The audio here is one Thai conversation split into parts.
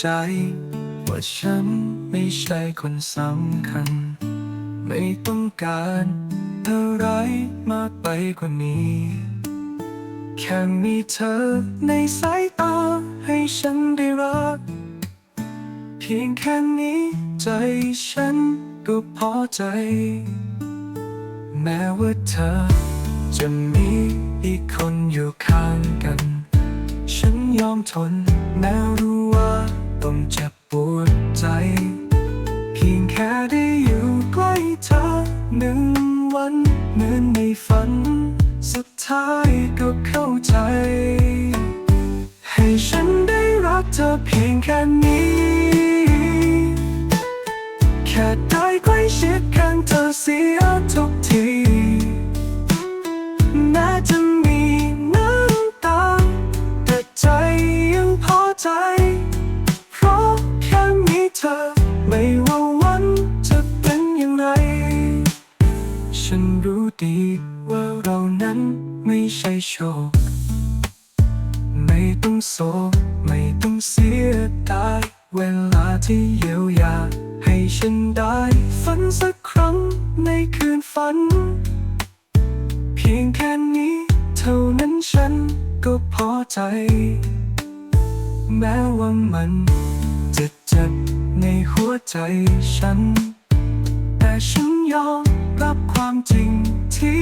ใจ ว่าฉันไม่ใช่คนสำคัญ ไม่ต้องการอะไรมากไปกว่านี้ แค่มีเธอในสายตาให้ฉันได้รัก เพียงแค่นี้ใจฉันก็พอใจ แม้ว่าเธอจะมีอีกคนอยู่ข้างกัน ฉันยอมทนแม้ หนึ่งวันเหมือนในฝัน สุดท้ายก็เข้าใจ ให้ฉันได้รักเธอเพียงแค่นี้ แค่ได้ใกล้ชิดข้างเธอเสียทุกทีแม้จะมีน้ำตาแต่ใจยังพอใจ เพราะแค่มีเธอ ไม่ใช่โชค ไม่ต้องโศกไม่ต้องเสียดายเวลาที่เยียวยา ให้ฉันได้ฝันสักครั้งในคืนฝัน เพียงแค่นี้เท่านั้นฉันก็พอใจ แม้ว่ามันจะเจ็บในหัวใจฉัน แต่ฉันยอมรับความจริงที่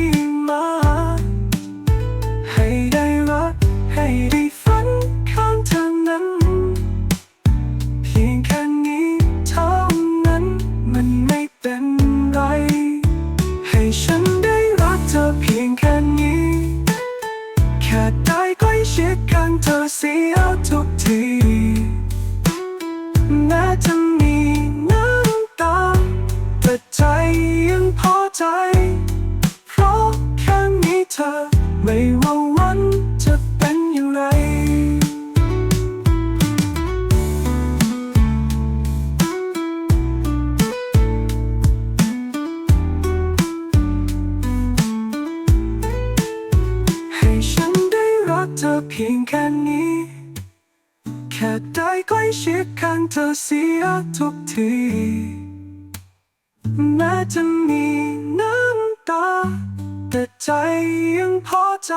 ค่ได้ใกล้ชิดกันเธอเสียทุกทีแม้จะมีน้ำตาแต่ใจยังพอใจ เพราะแค่มีเธอ อเพียงแค่นี้ แค่ได้ใกล้ชิดกันเธอเสียทุกที แม้จะมีน้ำตา แต่ใจยังพอใจ